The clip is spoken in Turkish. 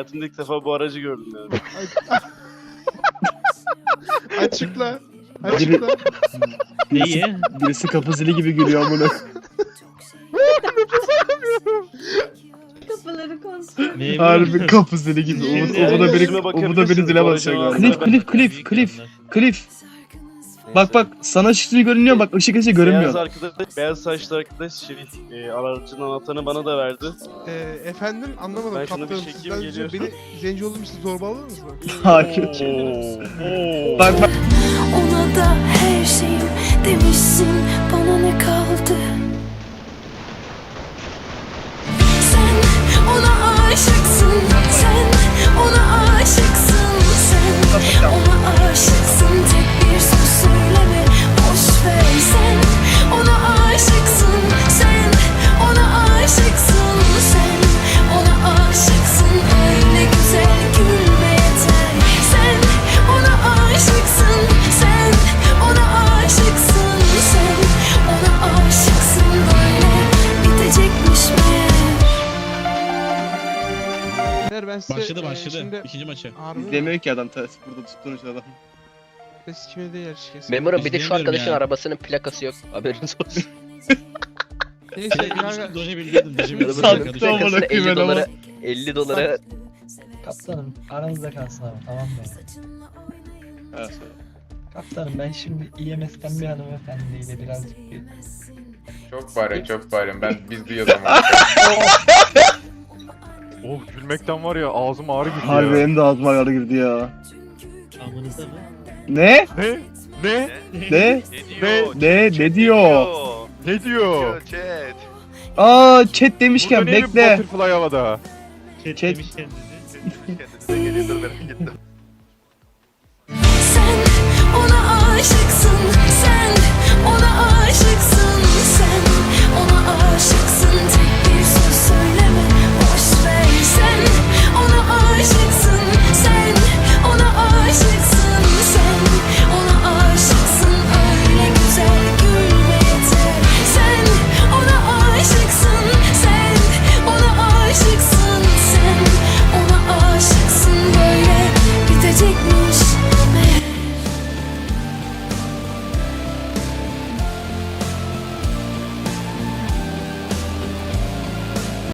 Hayatımda ilk defa bu aracı gördüm yani. Açıkla. Açıkla. Neyi? Birisi kapı zili gibi gülüyor amına. Kapıları kontrol. Neyi Harbi kapı zili gibi. Umut, Umut'a biri, üstüme Umut'a biri bakabilirsiniz, zile bu basacak aracın abi. altında Cliff, ben- Cliff, Cliff, Cliff, Cliff. Bak bak sana ışık görünüyor bak ışık ışık Beyaz görünmüyor. arkadaş, beyaz saçlı arkadaş şey, e, aracın anahtarını bana da verdi. Ee, efendim anlamadım. Ben şunu bir Kaptanım çekeyim, sizden önce geliyorum. beni zenci olduğum için zorbaladınız mı? Hayır. Bak bak. Ona da her şeyim demişsin Beyler ben size Başladı e, başladı. şimdi İkinci maçı. harbi İzlemiyor ki adam ters burada tuttuğun için adam. Ses kime değil açıkçası. Memurum bir de şu İzleyemiyorum arkadaşın ya. arabasının plakası yok. Haberiniz olsun. Neyse kanka. Doja bildirdim. Doja bildirdim. Sattı Arabasının amına plakasını koyayım 50 ben ama. dolara 50 dolara Kaptanım aranızda kalsın ama tamam mı? Ha. Kaptanım ben şimdi IMS'ten bir hanımefendiyle birazcık bir... Çok bağırın çok bağırın ben biz duyuyoruz ama. Gülmekten var ya ağzım ağrı gidiyor. Harbi benim de ağzıma ayarı girdi ya. Amınıza mı? Ne? Ne? Ne? Ne? Ne? Ne? Ne diyor? Ne diyor? Aa chat demişken Burada bir bekle. butterfly havada? Chat Chat- demişken dedi. Kendinize geliyordur merak ettim. take me